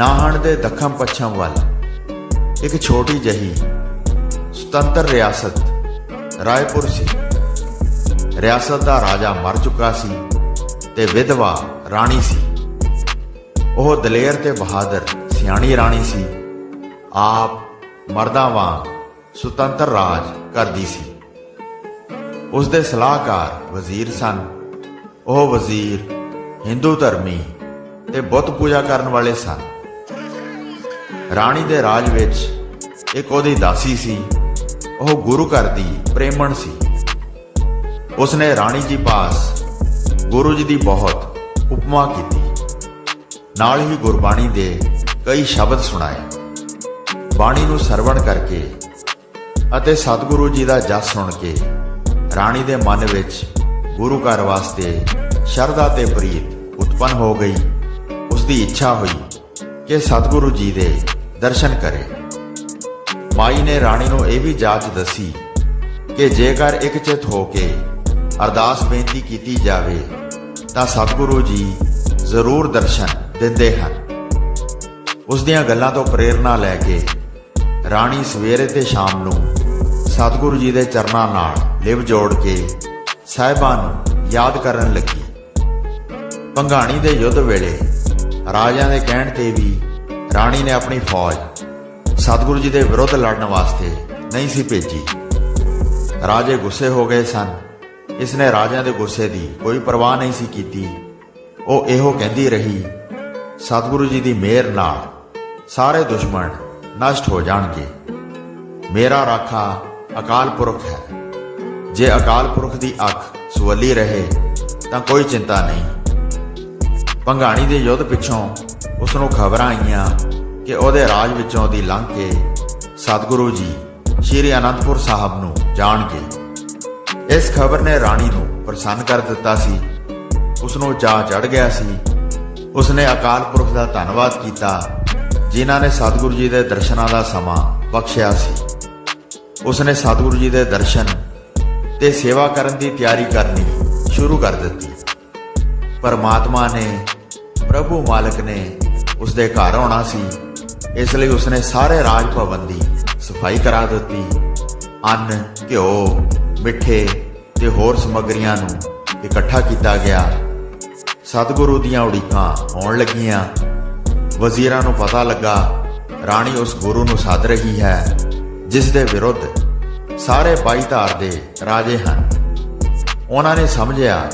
ਨਾਹਣ ਦੇ ਦੱਖਣ ਪੱਛਮ ਵੱਲ। ਇੱਕ ਛੋਟੀ ਜਹੀ ਸੁਤੰਤਰ ਰਿਆਸਤ ਰਾਏਪੁਰ ਸੀ। ਰਿਆਸਤ ਦਾ ਰਾਜਾ ਮਰ ਚੁੱਕਾ ਸੀ ਤੇ ਵਿਧਵਾ ਰਾਣੀ ਸੀ। ਉਹ ਦਲੇਰ ਤੇ ਬਹਾਦਰ ਸਿਆਣੀ ਰਾਣੀ ਸੀ। ਆਪ ਮਰਦਾਂ ਵਾਂਗ ਸੁਤੰਤਰ ਰਾਜ ਕਰਦੀ ਸੀ। ਉਸ ਦੇ ਸਲਾਹਕਾਰ ਵਜ਼ੀਰ ਸਨ। ਉਹ ਵਜ਼ੀਰ ਹਿੰਦੂ ਧਰਮੀ ਤੇ ਬੁੱਤ ਪੂਜਾ ਕਰਨ ਵਾਲੇ ਸਨ। ਰਾਣੀ ਦੇ ਰਾਜ ਵਿੱਚ ਇੱਕ ਉਹਦੀ ਦਾਸੀ ਸੀ, ਉਹ ਗੁਰੂ ਘਰ ਦੀ ਪ੍ਰੇਮਣ ਸੀ। ਉਸਨੇ ਰਾਣੀ ਜੀ ਪਾਸ ਗੁਰੂ ਜੀ ਦੀ ਬਹੁਤ ਉਪਮਾ ਕੀਤੀ। ਨਾਲ ਹੀ ਗੁਰਬਾਣੀ ਦੇ ਕਈ ਸ਼ਬਦ ਸੁਣਾਏ। ਬਾਣੀ ਨੂੰ ਸਰਵਣ ਕਰਕੇ ਅਤੇ ਸਤਿਗੁਰੂ ਜੀ ਦਾ ਜਸ ਸੁਣ ਕੇ ਰਾਣੀ ਦੇ ਮਨ ਵਿੱਚ ਗੁਰੂ ਘਰ ਵਾਸਤੇ ਸ਼ਰਧਾ ਤੇ ਪ੍ਰੀਤ ਉਤਪੰਨ ਹੋ ਗਈ। ਉਸ ਦੀ ਇੱਛਾ ਹੋਈ ਕਿ ਸਤਿਗੁਰੂ ਜੀ ਦੇ ਦਰਸ਼ਨ ਕਰੇ। ਮਾਈ ਨੇ ਰਾਣੀ ਨੂੰ ਇਹ ਵੀ ਜਾਚ ਦੱਸੀ ਕਿ ਜੇਕਰ ਇੱਕ ਚਿਤ ਹੋ ਕੇ ਅਰਦਾਸ ਬੇਨਤੀ ਕੀਤੀ ਜਾਵੇ, ਤਾਂ ਸਤਿਗੁਰੂ ਜੀ ਜ਼ਰੂਰ ਦਰਸ਼ਨ ਦਿੰਦੇ ਹਨ। ਉਸ ਦੀਆਂ ਗੱਲਾਂ ਤੋਂ ਪ੍ਰੇਰਣਾ ਲੈ ਕੇ ਰਾਣੀ ਸਵੇਰੇ ਤੇ ਸ਼ਾਮ ਨੂੰ ਸਤਿਗੁਰੂ ਜੀ ਦੇ ਚਰਨਾਂ ਨਾਲ ਲਿਵ ਜੋੜ ਕੇ ਸਾਹਿਬਾਂ ਨੂੰ ਯਾਦ ਕਰਨ ਲੱਗੀ। ਪੰਘਾਣੀ ਦੇ ਯੁੱਧ ਵੇਲੇ ਰਾਜਿਆਂ ਦੇ ਕਹਿਣ ਤੇ ਵੀ ਰਾਣੀ ਨੇ ਆਪਣੀ ਫੌਜ ਸਤਿਗੁਰੂ ਜੀ ਦੇ ਵਿਰੁੱਧ ਲੜਨ ਵਾਸਤੇ ਨਹੀਂ ਸੀ ਭੇਜੀ। ਰਾਜੇ ਗੁੱਸੇ ਹੋ ਗਏ ਸਨ। ਇਸ ਨੇ ਰਾਜਿਆਂ ਦੇ ਗੁੱਸੇ ਦੀ ਕੋਈ ਪਰਵਾਹ ਨਹੀਂ ਸੀ ਕੀਤੀ। ਉਹ ਇਹੋ ਕਹਿੰਦੀ ਰਹੀ, ਸਤਿਗੁਰੂ ਜੀ ਦੀ ਮਿਹਰ ਨਾਲ ਸਾਰੇ ਦੁਸ਼ਮਣ ਨਸ਼ਟ ਹੋ ਜਾਣਗੇ। ਮੇਰਾ ਰਾਖਾ ਅਕਾਲ ਪੁਰਖ ਹੈ। ਜੇ ਅਕਾਲ ਪੁਰਖ ਦੀ ਅੱਖ ਸੁਵੱਲੀ ਰਹੇ ਤਾਂ ਕੋਈ ਚਿੰਤਾ ਨਹੀਂ। ਭੰਗਾਣੀ ਦੇ ਯੁੱਧ ਪਿੱਛੋਂ ਉਸ ਨੂੰ ਖਬਰਾਂ ਆਈਆਂ ਕਿ ਉਹਦੇ ਰਾਜ ਵਿੱਚੋਂ ਦੀ ਲੰਘ ਕੇ ਸਤਿਗੁਰੂ ਜੀ ਸ਼੍ਰੀ ਅਨੰਦਪੁਰ ਸਾਹਿਬ ਨੂੰ ਜਾਣਗੇ ਇਸ ਖਬਰ ਨੇ ਰਾਣੀ ਨੂੰ ਪ੍ਰਸੰਨ ਕਰ ਦਿੱਤਾ ਸੀ। ਉਸ ਨੂੰ ਚਾਅ ਚੜ ਗਿਆ ਸੀ। ਉਸ ਨੇ ਅਕਾਲ ਪੁਰਖ ਦਾ ਧੰਨਵਾਦ ਕੀਤਾ, ਜਿਨ੍ਹਾਂ ਨੇ ਸਤਿਗੁਰੂ ਜੀ ਦੇ ਦਰਸ਼ਨਾਂ ਦਾ ਸਮਾਂ ਬਖਸ਼ਿਆ ਸੀ। ਉਸ ਨੇ ਸਤਿਗੁਰੂ ਜੀ ਦੇ ਦਰਸ਼ਨ ਤੇ ਸੇਵਾ ਕਰਨ ਦੀ ਤਿਆਰੀ ਕਰਨੀ ਸ਼ੁਰੂ ਕਰ ਦਿੱਤੀ। ਪਰਮਾਤਮਾ ਨੇ, ਪ੍ਰਭੂ ਮਾਲਕ ਨੇ ਉਸ ਦੇ ਘਰ ਆਉਣਾ ਸੀ। ਇਸ ਲਈ ਉਸਨੇ ਸਾਰੇ ਰਾਜ ਭਵਨ ਦੀ ਸਫ਼ਾਈ ਕਰਾ ਦਿੱਤੀ। ਅੰਨ, ਘਿਓ, ਮਿੱਠੇ ਤੇ ਹੋਰ ਸਮੱਗਰੀਆਂ ਨੂੰ ਇਕੱਠਾ ਕੀਤਾ ਗਿਆ। ਸਤਿਗੁਰੂ ਦੀਆਂ ਉਡੀਕਾਂ ਆਉਣ ਲੱਗੀਆਂ। ਵਜ਼ੀਰਾਂ ਨੂੰ ਪਤਾ ਲੱਗਾ, ਰਾਣੀ ਉਸ ਗੁਰੂ ਨੂੰ ਸੱਦ ਰਹੀ ਹੈ, ਜਿਸ ਦੇ ਵਿਰੁੱਧ ਸਾਰੇ ਬਾਈ ਧਾਰ ਦੇ ਰਾਜੇ ਹਨ। ਉਹਨਾਂ ਨੇ ਸਮਝਿਆ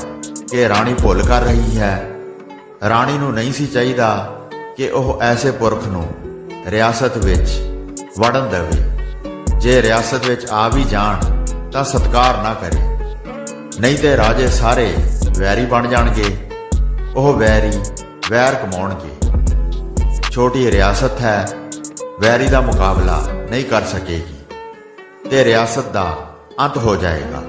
ਕਿ ਰਾਣੀ ਭੁੱਲ ਕਰ ਰਹੀ ਹੈ। ਰਾਣੀ ਨੂੰ ਨਹੀਂ ਸੀ ਚਾਹੀਦਾ ਕਿ ਉਹ ਐਸੇ ਪੁਰਖ ਨੂੰ ਰਿਆਸਤ ਵਿੱਚ ਵੜਨ ਦੇਵੇ। ਜੇ ਰਿਆਸਤ ਵਿੱਚ ਆ ਵੀ ਜਾਣ, ਤਾਂ ਸਤਕਾਰ ਨਾ ਕਰੇ। ਨਹੀਂ ਤੇ ਰਾਜੇ ਸਾਰੇ ਵੈਰੀ ਬਣ ਜਾਣਗੇ, ਉਹ ਵੈਰੀ ਵੈਰ ਕਮਾਉਣਗੇ। ਛੋਟੀ ਰਿਆਸਤ ਹੈ, ਵੈਰੀ ਦਾ ਮੁਕਾਬਲਾ ਨਹੀਂ ਕਰ ਸਕੇਗੀ, ਤੇ ਰਿਆਸਤ ਦਾ ਅੰਤ ਹੋ ਜਾਏਗਾ।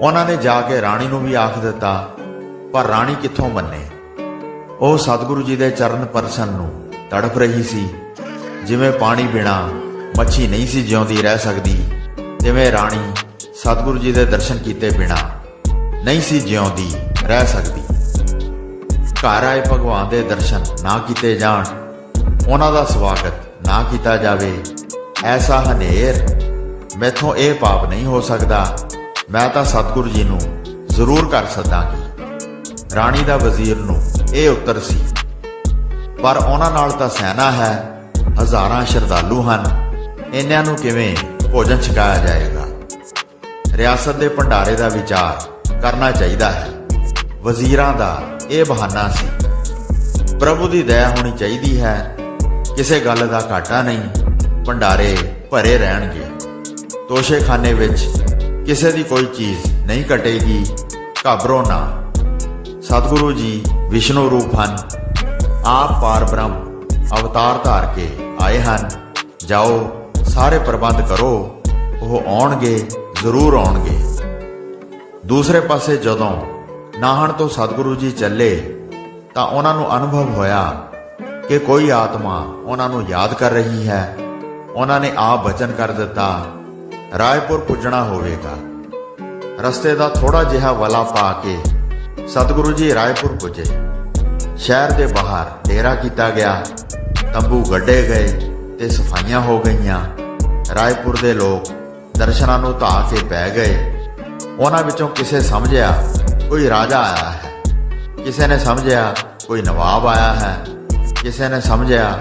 ਉਹਨਾਂ ਨੇ ਜਾ ਕੇ ਰਾਣੀ ਨੂੰ ਵੀ ਆਖ ਦਿੱਤਾ, ਪਰ ਰਾਣੀ ਕਿੱਥੋਂ ਮੰਨੇ? ਉਹ ਸਤਿਗੁਰੂ ਜੀ ਦੇ ਚਰਨ ਪਰਸਨ ਨੂੰ ਤੜਪ ਰਹੀ ਸੀ। ਜਿਵੇਂ ਪਾਣੀ ਬਿਨਾ ਮੱਛੀ ਨਹੀਂ ਸੀ ਜਿਉਂਦੀ ਰਹਿ ਸਕਦੀ ਜਿਵੇਂ ਰਾਣੀ ਸਤਿਗੁਰੂ ਜੀ ਦੇ ਦਰਸ਼ਨ ਕੀਤੇ ਬਿਨਾ ਨਹੀਂ ਸੀ ਜਿਉਂਦੀ ਰਹਿ ਸਕਦੀ। ਘਰ ਆਏ ਭਗਵਾਨ ਦੇ ਦਰਸ਼ਨ ਨਾ ਕੀਤੇ ਜਾਣ, ਉਹਨਾਂ ਦਾ ਸਵਾਗਤ ਨਾ ਕੀਤਾ ਜਾਵੇ। ਐਸਾ ਹਨੇਰ ਮੈਥੋਂ ਇਹ ਪਾਪ ਨਹੀਂ ਹੋ ਸਕਦਾ। ਮੈਂ ਤਾਂ ਸਤਿਗੁਰੂ ਜੀ ਨੂੰ ਜ਼ਰੂਰ ਕਰ ਸਕਾਂਗੀ ਰਾਣੀ ਦਾ ਵਜ਼ੀਰ ਨੂੰ ਇਹ ਉੱਤਰ ਸੀ। ਪਰ ਉਹਨਾਂ ਨਾਲ ਤਾਂ ਸੈਨਾ ਹੈ, ਹਜ਼ਾਰਾਂ ਸ਼ਰਧਾਲੂ ਹਨ। ਇਹਨਾਂ ਨੂੰ ਕਿਵੇਂ ਭੋਜਨ ਛਕਾਇਆ ਜਾਏਗਾ? ਰਿਆਸਤ ਦੇ ਭੰਡਾਰੇ ਦਾ ਵਿਚਾਰ ਕਰਨਾ ਚਾਹੀਦਾ ਹੈ। ਵਜ਼ੀਰਾਂ ਦਾ ਇਹ ਬਹਾਨਾ ਸੀ। ਪ੍ਰਭੂ ਦੀ ਦਇਆ ਹੋਣੀ ਚਾਹੀਦੀ ਹੈ। ਕਿਸੇ ਗੱਲ ਦਾ ਘਾਟਾ ਨਹੀਂ, ਭੰਡਾਰੇ ਭਰੇ ਰਹਿਣਗੇ। ਤੋਸ਼ੇਖਾਨੇ ਵਿੱਚ ਕਿਸੇ ਦੀ ਕੋਈ ਚੀਜ਼ ਨਹੀਂ ਘਟੇਗੀ ਘਬਰੋ ਨਾ। ਸਤਿਗੁਰੂ ਜੀ ਵਿਸ਼ਨੂੰ ਰੂਪ ਹਨ। ਆਪ ਪਾਰ ਬ੍ਰਹਮ ਅਵਤਾਰ ਧਾਰ ਕੇ ਆਏ ਹਨ। ਜਾਓ, ਸਾਰੇ ਪ੍ਰਬੰਧ ਕਰੋ, ਉਹ ਆਉਣਗੇ, ਜ਼ਰੂਰ ਆਉਣਗੇ। ਦੂਸਰੇ ਪਾਸੇ ਜਦੋਂ ਨਾਹਣ ਤੋਂ ਸਤਿਗੁਰੂ ਜੀ ਚੱਲੇ, ਤਾਂ ਉਹਨਾਂ ਨੂੰ ਅਨੁਭਵ ਹੋਇਆ ਕਿ ਕੋਈ ਆਤਮਾ ਉਹਨਾਂ ਨੂੰ ਯਾਦ ਕਰ ਰਹੀ ਹੈ। ਉਹਨਾਂ ਨੇ ਆਪ ਬਚਨ ਕਰ ਦਿੱਤਾ, ਰਾਏਪੁਰ ਪੁੱਜਣਾ ਹੋਵੇਗਾ। ਰਸਤੇ ਦਾ ਥੋੜਾ ਜਿਹਾ ਵਲਾ ਪਾ ਕੇ ਸਤਿਗੁਰੂ ਜੀ ਰਾਏਪੁਰ ਪੁੱਜੇ। ਸ਼ਹਿਰ ਦੇ ਬਾਹਰ ਡੇਰਾ ਕੀਤਾ ਗਿਆ। ਤੰਬੂ ਗੱਡੇ ਗਏ ਤੇ ਸਫਾਈਆਂ ਹੋ ਗਈਆਂ। ਰਾਏਪੁਰ ਦੇ ਲੋਕ ਦਰਸ਼ਨਾਂ ਨੂੰ ਧਾ ਕੇ ਪੈ ਗਏ। ਉਹਨਾਂ ਵਿੱਚੋਂ ਕਿਸੇ ਸਮਝਿਆ, ਕੋਈ ਰਾਜਾ ਆਇਆ ਹੈ। ਕਿਸੇ ਨੇ ਸਮਝਿਆ, ਕੋਈ ਨਵਾਬ ਆਇਆ ਹੈ। ਕਿਸੇ ਨੇ ਸਮਝਿਆ,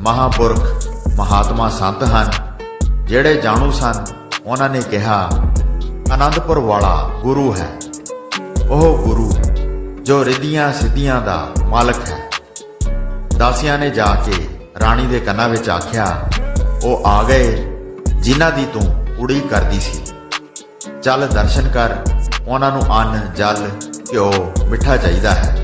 ਮਹਾਪੁਰਖ, ਮਹਾਤਮਾ ਸੰਤ ਹਨ। ਜਿਹੜੇ ਜਾਣੂ ਸਨ, ਉਹਨਾਂ ਨੇ ਕਿਹਾ ਆਨੰਦਪੁਰ ਵਾਲਾ ਗੁਰੂ ਹੈ ਉਹ ਗੁਰੂ ਜੋ ਰਿਧੀਆਂ ਸਿੱਧੀਆਂ ਦਾ ਮਾਲਕ ਹੈ। ਦਾਸੀਆਂ ਨੇ ਜਾ ਕੇ ਰਾਣੀ ਦੇ ਕੰਨਾਂ ਵਿੱਚ ਆਖਿਆ, ਉਹ ਆ ਗਏ ਜਿਨ੍ਹਾਂ ਦੀ ਤੂੰ ਉਡੀਕ ਕਰਦੀ ਸੀ। ਚੱਲ ਦਰਸ਼ਨ ਕਰ, ਉਹਨਾਂ ਨੂੰ ਅੰਨ, ਜਲ, ਘਿਓ ਮਿੱਠਾ ਚਾਹੀਦਾ ਹੈ।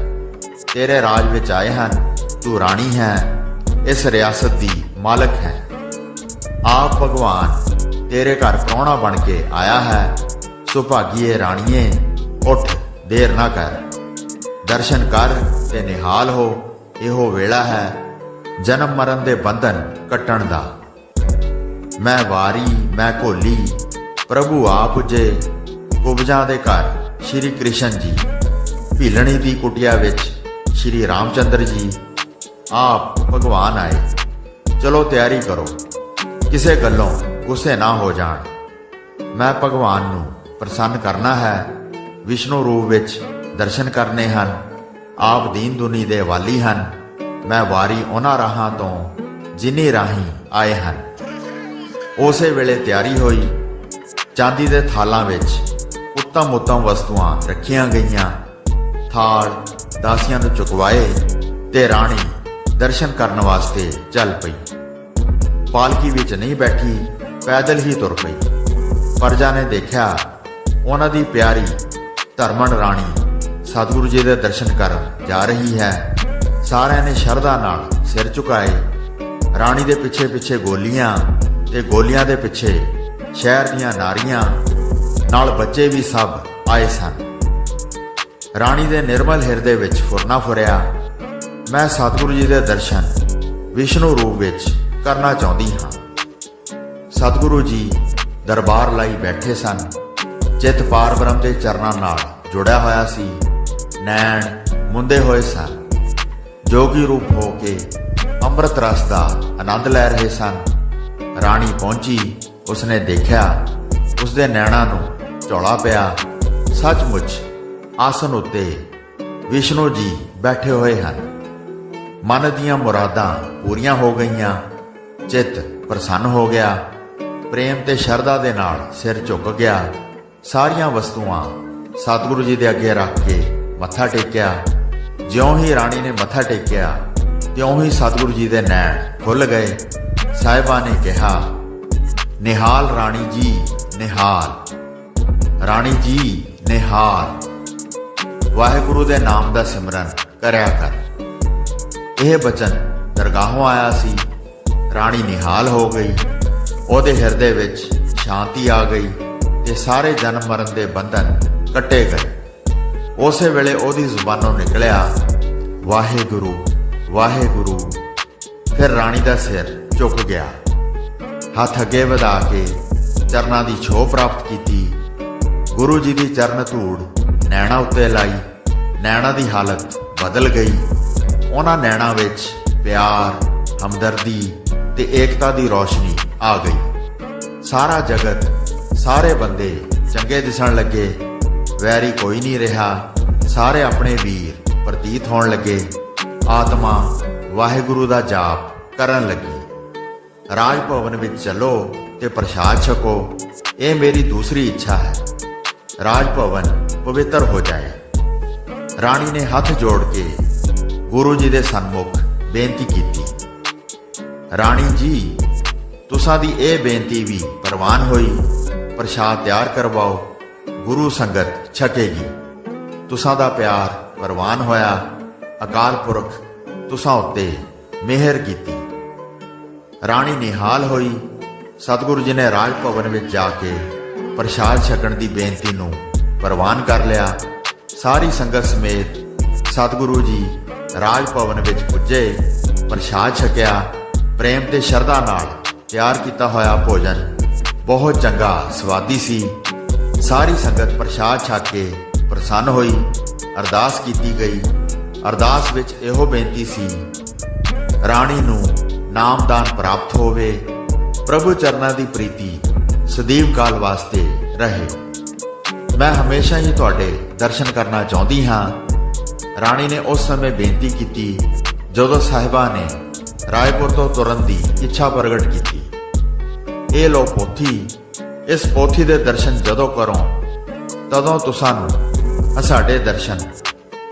ਤੇਰੇ ਰਾਜ ਵਿੱਚ ਆਏ ਹਨ, ਤੂੰ ਰਾਣੀ ਹੈ, ਇਸ ਰਿਆਸਤ ਦੀ ਮਾਲਕ ਹੈ। ਆਪ ਭਗਵਾਨ ਤੇਰੇ ਘਰ ਪ੍ਰਾਹੁਣਾ ਬਣ ਕੇ ਆਇਆ ਹੈ, ਸੁਭਾਗੀਏ ਰਾਣੀਏ, ਉੱਠ। ਦੇਰ ਨਾ ਕਰ। ਦਰਸ਼ਨ ਕਰ ਤੇ ਨਿਹਾਲ ਹੋ। ਇਹੋ ਵੇਲਾ ਹੈ ਜਨਮ ਮਰਨ ਦੇ ਬੰਧਨ ਕੱਟਣ ਦਾ। ਮੈਂ ਵਾਰੀ, ਮੈਂ ਭੋਲੀ ਪ੍ਰਭੂ ਆਪ ਜੇ ਕੁਬਜਾਂ ਦੇ ਘਰ ਸ਼੍ਰੀ ਕ੍ਰਿਸ਼ਨ ਜੀ। ਭੀਲਣੀ ਦੀ ਕੁਟਿਆ ਵਿੱਚ ਸ਼੍ਰੀ ਰਾਮਚੰਦਰ ਜੀ, ਆਪ ਭਗਵਾਨ ਆਏ। ਚਲੋ ਤਿਆਰੀ ਕਰੋ। ਕਿਸੇ ਗੱਲੋਂ ਗੁੱਸੇ ਨਾ ਹੋ ਜਾਣ। ਮੈਂ ਭਗਵਾਨ ਨੂੰ ਪ੍ਰਸੰਨ ਕਰਨਾ ਹੈ। ਵਿਸ਼ਨੂੰ ਰੂਪ ਵਿੱਚ ਦਰਸ਼ਨ ਕਰਨੇ ਹਨ। ਆਪ ਦੀਨ ਦੁਨੀ ਦੇ ਵਾਲੀ ਹਨ। ਮੈਂ ਵਾਰੀ ਉਹਨਾਂ ਰਾਹਾਂ ਤੋਂ ਜਿਨੀ ਰਾਹੀਂ ਆਏ ਹਨ। ਉਸੇ ਵੇਲੇ ਤਿਆਰੀ ਹੋਈ। ਚਾਂਦੀ ਦੇ ਥਾਲਾਂ ਵਿੱਚ ਉੱਤਮ ਉੱਤਮ ਵਸਤੂਆਂ ਰੱਖੀਆਂ ਗਈਆਂ। ਥਾਲ, ਦਾਸੀਆਂ ਨੂੰ ਚੁਕਵਾਏ ਤੇ ਰਾਣੀ ਦਰਸ਼ਨ ਕਰਨ ਵਾਸਤੇ ਚੱਲ ਪਈ। ਪਾਲਕੀ ਵਿੱਚ ਨਹੀਂ ਬੈਠੀ, ਪੈਦਲ ਹੀ ਤੁਰ ਪਈ। ਪਰਜਾ ਨੇ ਦੇਖਿਆ, ਉਹਨਾਂ ਦੀ ਪਿਆਰੀ ਧਰਮਨ ਰਾਣੀ, ਸਤਿਗੁਰੂ ਜੀ ਦੇ ਦਰਸ਼ਨ ਕਰਨ ਜਾ ਰਹੀ ਹੈ। ਸਾਰਿਆਂ ਨੇ ਸ਼ਰਧਾ ਨਾਲ ਸਿਰ ਝੁਕਾਏ। ਰਾਣੀ ਦੇ ਪਿੱਛੇ ਪਿੱਛੇ ਗੋਲੀਆਂ ਤੇ ਗੋਲੀਆਂ ਦੇ ਪਿੱਛੇ ਸ਼ਹਿਰ ਦੀਆਂ ਨਾਰੀਆਂ ਨਾਲ ਬੱਚੇ ਵੀ ਸਭ ਆਏ ਸਨ। ਰਾਣੀ ਦੇ ਨਿਰਮਲ ਹਿਰਦੇ ਵਿੱਚ ਫੁਰਨਾ ਫੁਰਿਆ। ਮੈਂ ਸਤਿਗੁਰੂ ਜੀ ਦੇ ਦਰਸ਼ਨ ਵਿਸ਼ਨੂੰ ਰੂਪ ਵਿੱਚ ਕਰਨਾ ਚਾਹੁੰਦੀ ਹਾਂ। ਸਤਿਗੁਰੂ ਜੀ ਦਰਬਾਰ ਲਈ ਬੈਠੇ ਸਨ। ਚਿੱਤ ਪਾਰ ਬ੍ਰਹਮ ਦੇ ਚਰਨਾਂ ਨਾਲ ਜੁੜਿਆ ਹੋਇਆ ਸੀ ਨੈਣ ਮੁੰਦੇ ਹੋਏ ਸਨ, ਜੋਗੀ ਰੂਪ ਹੋ ਕੇ ਅੰਮ੍ਰਿਤ ਰਸ ਦਾ ਆਨੰਦ ਲੈ ਰਹੇ ਸਨ। ਰਾਣੀ ਪਹੁੰਚੀ, ਉਸਨੇ ਦੇਖਿਆ, ਉਸਦੇ ਨੈਣਾਂ ਨੂੰ ਝੋਲਾ ਪਿਆ। ਸੱਚਮੁੱਚ ਆਸਨ ਉੱਤੇ ਵਿਸ਼ਨੂੰ ਜੀ ਬੈਠੇ ਹੋਏ ਹਨ। ਮਨ ਦੀਆਂ ਮੁਰਾਦਾਂ ਪੂਰੀਆਂ ਹੋ ਗਈਆਂ, ਚਿੱਤ ਪ੍ਰਸੰਨ ਹੋ ਗਿਆ, ਪ੍ਰੇਮ ਤੇ ਸ਼ਰਧਾ ਦੇ ਨਾਲ ਸਿਰ ਝੁਕ ਗਿਆ। ਸਾਰੀਆਂ ਵਸਤੂਆਂ ਸਤਿਗੁਰੂ ਜੀ ਦੇ ਅੱਗੇ ਰੱਖ ਕੇ ਮੱਥਾ ਟੇਕਿਆ, ਜਿਉਂ ਹੀ ਰਾਣੀ ਨੇ ਮੱਥਾ ਟੇਕਿਆ, ਤਿਉਂ ਹੀ ਸਤਿਗੁਰੂ ਜੀ ਦੇ ਨੈਣ ਖੁੱਲ ਗਏ। ਸਾਹਿਬਾ ਨੇ ਕਿਹਾ, ਨਿਹਾਲ ਰਾਣੀ ਜੀ, ਨਿਹਾਲ। ਰਾਣੀ ਜੀ, ਨਿਹਾਲ। ਵਾਹਿਗੁਰੂ ਦੇ ਨਾਮ ਦਾ ਸਿਮਰਨ ਕਰਿਆ ਕਰ। ਇਹ ਬਚਨ ਦਰਗਾਹੋਂ ਆਇਆ ਸੀ। ਰਾਣੀ ਨਿਹਾਲ ਹੋ ਗਈ। ਉਹਦੇ ਹਿਰਦੇ ਵਿੱਚ ਸ਼ਾਂਤੀ ਆ ਗਈ। ਤੇ ਸਾਰੇ ਜਨਮ ਮਰਨ ਦੇ ਬੰਧਨ ਕੱਟੇ ਗਏ। ਉਸੇ ਵੇਲੇ ਉਹਦੀ ਜ਼ੁਬਾਨੋਂ ਨਿਕਲਿਆ, ਵਾਹਿਗੁਰੂ ਵਾਹਿਗੁਰੂ। ਫਿਰ ਰਾਣੀ ਦਾ ਸਿਰ ਝੁਕ ਗਿਆ। ਹੱਥ ਅੱਗੇ ਵਧਾ ਕੇ ਚਰਨਾਂ ਦੀ ਛੋਹ ਪ੍ਰਾਪਤ ਕੀਤੀ। ਗੁਰੂ ਜੀ ਦੀ ਚਰਨ ਧੂੜ ਨੈਣਾ ਉੱਤੇ ਲਾਈ। ਨੈਣਾ ਦੀ ਹਾਲਤ ਬਦਲ ਗਈ। ਉਹਨਾਂ ਨੈਣਾ ਵਿੱਚ ਪਿਆਰ, ਹਮਦਰਦੀ ਤੇ ਏਕਤਾ ਦੀ ਰੋਸ਼ਨੀ ਆ ਗਈ। ਸਾਰਾ ਜਗਤ ਸਾਰੇ ਬੰਦੇ ਚੰਗੇ ਦਿਸਣ ਲੱਗੇ। ਵੈਰੀ ਕੋਈ ਨਹੀਂ ਰਿਹਾ। ਸਾਰੇ ਆਪਣੇ ਵੀਰ ਪ੍ਰਤੀਤ ਹੋਣ ਲੱਗੇ। ਆਤਮਾ ਵਾਹਿਗੁਰੂ ਦਾ ਜਾਪ ਕਰਨ ਲੱਗੀ। ਰਾਜ ਭਵਨ ਵਿੱਚ ਚੱਲੋ ਤੇ ਪ੍ਰਸ਼ਾਦ ਛਕੋ। ਇਹ ਮੇਰੀ ਦੂਸਰੀ ਇੱਛਾ ਹੈ। ਰਾਜ ਭਵਨ ਪਵਿੱਤਰ ਹੋ ਜਾਏ। ਰਾਣੀ ਨੇ ਹੱਥ ਜੋੜ ਕੇ ਗੁਰੂ ਜੀ ਦੇ ਸਨਮੁਖ ਬੇਨਤੀ ਕੀਤੀ। ਰਾਣੀ ਜੀ, ਤੁਸਾਂ ਦੀ ਇਹ ਬੇਨਤੀ ਵੀ ਪ੍ਰਵਾਨ ਹੋਈ। ਪ੍ਰਸ਼ਾਦ ਤਿਆਰ ਕਰਵਾਓ, ਗੁਰੂ ਸੰਗਤ ਛਕੇਗੀ। ਤੁਸਾਂ ਦਾ ਪਿਆਰ ਪ੍ਰਵਾਨ ਹੋਇਆ, ਅਕਾਲ ਪੁਰਖ ਤੁਸਾਂ ਉੱਤੇ ਮਿਹਰ ਕੀਤੀ। ਰਾਣੀ ਨਿਹਾਲ ਹੋਈ, ਸਤਿਗੁਰੂ ਜੀ ਨੇ ਰਾਜ ਭਵਨ ਵਿੱਚ ਜਾ ਕੇ ਪ੍ਰਸ਼ਾਦ ਛਕਣ ਦੀ ਬੇਨਤੀ ਨੂੰ ਪ੍ਰਵਾਨ ਕਰ ਲਿਆ। ਸਾਰੀ ਸੰਗਤ ਸਮੇਤ ਸਤਿਗੁਰੂ ਜੀ ਰਾਜ ਭਵਨ ਵਿੱਚ ਪੁੱਜੇ, ਪ੍ਰਸ਼ਾਦ ਛਕਿਆ, ਪ੍ਰੇਮ ਤੇ ਸ਼ਰਧਾ ਨਾਲ ਤਿਆਰ ਕੀਤਾ ਹੋਇਆ ਭੋਜਨ ਬਹੁਤ ਚੰਗਾ ਸਵਾਦੀ ਸੀ। ਸਾਰੀ ਸੰਗਤ ਪ੍ਰਸ਼ਾਦ ਛਕ ਕੇ ਪ੍ਰਸੰਨ ਹੋਈ। ਅਰਦਾਸ ਕੀਤੀ ਗਈ। ਅਰਦਾਸ ਵਿੱਚ ਇਹੋ ਬੇਨਤੀ ਸੀ, ਰਾਣੀ ਨੂੰ ਨਾਮਦਾਨ ਪ੍ਰਾਪਤ ਹੋਵੇ। ਪ੍ਰਭੂ ਚਰਨਾਂ ਦੀ ਪ੍ਰੀਤੀ ਸਦੀਵ ਕਾਲ ਵਾਸਤੇ ਰਹੇ। ਮੈਂ ਹਮੇਸ਼ਾ ਹੀ ਤੁਹਾਡੇ ਦਰਸ਼ਨ ਕਰਨਾ ਚਾਹੁੰਦੀ ਹਾਂ। ਰਾਣੀ ਨੇ ਉਸ ਸਮੇਂ ਬੇਨਤੀ ਕੀਤੀ ਜਦੋਂ ਸਾਹਿਬਾ ਨੇ ਰਾਏਪੁਰ ਤੋਂ ਤੁਰਨ ਦੀ ਇੱਛਾ ਪ੍ਰਗਟ ਕੀਤੀ। ਇਹ ਲੋ ਪੋਥੀ। ਇਸ ਪੋਥੀ ਦੇ ਦਰਸ਼ਨ ਜਦੋਂ ਕਰੋ, ਤਦੋਂ ਤੁਸਾਂ ਸਾਡੇ ਦਰਸ਼ਨ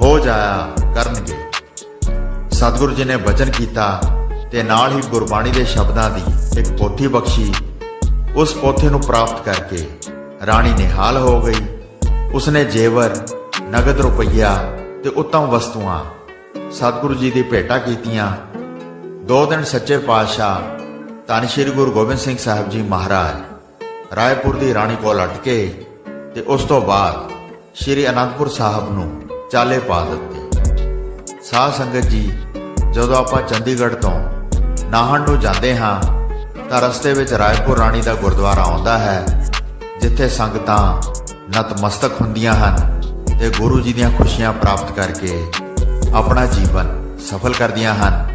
ਹੋ ਜਾਇਆ ਕਰਨਗੇ। ਸਤਿਗੁਰੂ ਜੀ ਨੇ ਬਚਨ ਕੀਤਾ ਤੇ ਨਾਲ ਹੀ ਗੁਰਬਾਣੀ ਦੇ ਸ਼ਬਦਾਂ ਦੀ ਇੱਕ ਪੋਥੀ ਬਖਸ਼ੀ। ਉਸ ਪੋਥੀ ਨੂੰ ਪ੍ਰਾਪਤ ਕਰਕੇ ਰਾਣੀ ਨਿਹਾਲ ਹੋ ਗਈ। ਉਸਨੇ ਜੇਵਰ, ਨਗਦ ਰੁਪਈਆ ਤੇ ਉੱਤਮ ਵਸਤੂਆਂ ਸਤਿਗੁਰੂ ਜੀ ਦੀ ਭੇਟਾ ਕੀਤੀਆਂ। ਦੋ ਦਿਨ ਸੱਚੇ ਪਾਤਸ਼ਾਹ ਧੰਨ ਸ਼੍ਰੀ ਗੁਰੂ ਗੋਬਿੰਦ ਸਿੰਘ ਸਾਹਿਬ ਜੀ ਮਹਾਰਾਜ ਰਾਏਪੁਰ ਦੀ ਰਾਣੀ ਕੋਲ ਅਟਕੇ ਤੇ ਉਸ ਤੋਂ ਬਾਅਦ ਸ਼੍ਰੀ ਅਨੰਦਪੁਰ ਸਾਹਿਬ ਨੂੰ ਚਾਲੇ ਪਾ ਦਿੱਤੇ। ਸਾਧ ਸੰਗਤ ਜੀ, ਜਦੋਂ ਆਪਾਂ ਚੰਡੀਗੜ੍ਹ ਤੋਂ ਨਾਹਣ ਨੂੰ ਜਾਂਦੇ ਹਾਂ, ਤਾਂ ਰਸਤੇ ਵਿੱਚ ਰਾਏਪੁਰ ਰਾਣੀ ਦਾ ਗੁਰਦੁਆਰਾ ਆਉਂਦਾ ਹੈ, ਜਿੱਥੇ ਸੰਗਤਾਂ ਨਤਮਸਤਕ ਹੁੰਦੀਆਂ ਹਨ ਤੇ ਗੁਰੂ ਜੀ ਦੀਆਂ ਖੁਸ਼ੀਆਂ ਪ੍ਰਾਪਤ ਕਰਕੇ ਆਪਣਾ ਜੀਵਨ ਸਫਲ ਕਰਦੀਆਂ ਹਨ।